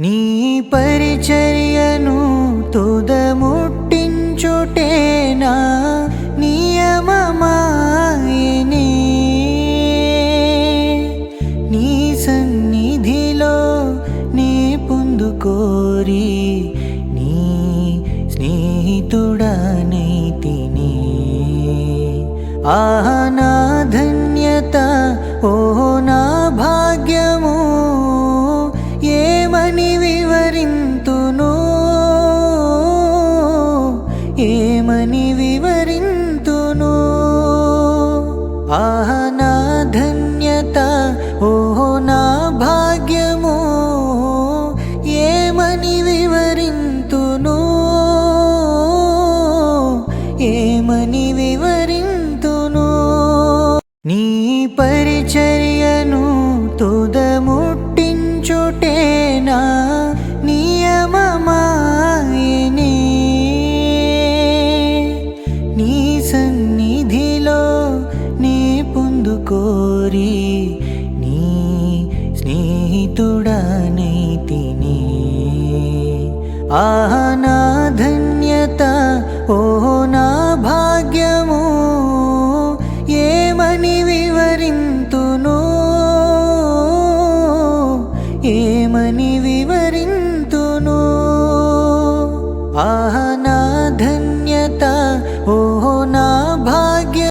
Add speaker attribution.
Speaker 1: నీ పరిచర్యను తుదముట్టించుటేనా? నియమమాయని. నీ సన్నిధిలో నీ పొందుకోరి నీ స్నేహితుడనైతిని ఆహ ఏమని వివరింతును? ఆహ నా ధన్యత ఓ నా భాగ్యము. ఏమని వివరింతును? ఏమని వివరింతును? నీ పరిచర్య స్నేహితుడనైతిని ఆహ నా ధన్యత ఓ నా భాగ్యము ఏమని వివరింతును ఏమని వివరింతును ఆహా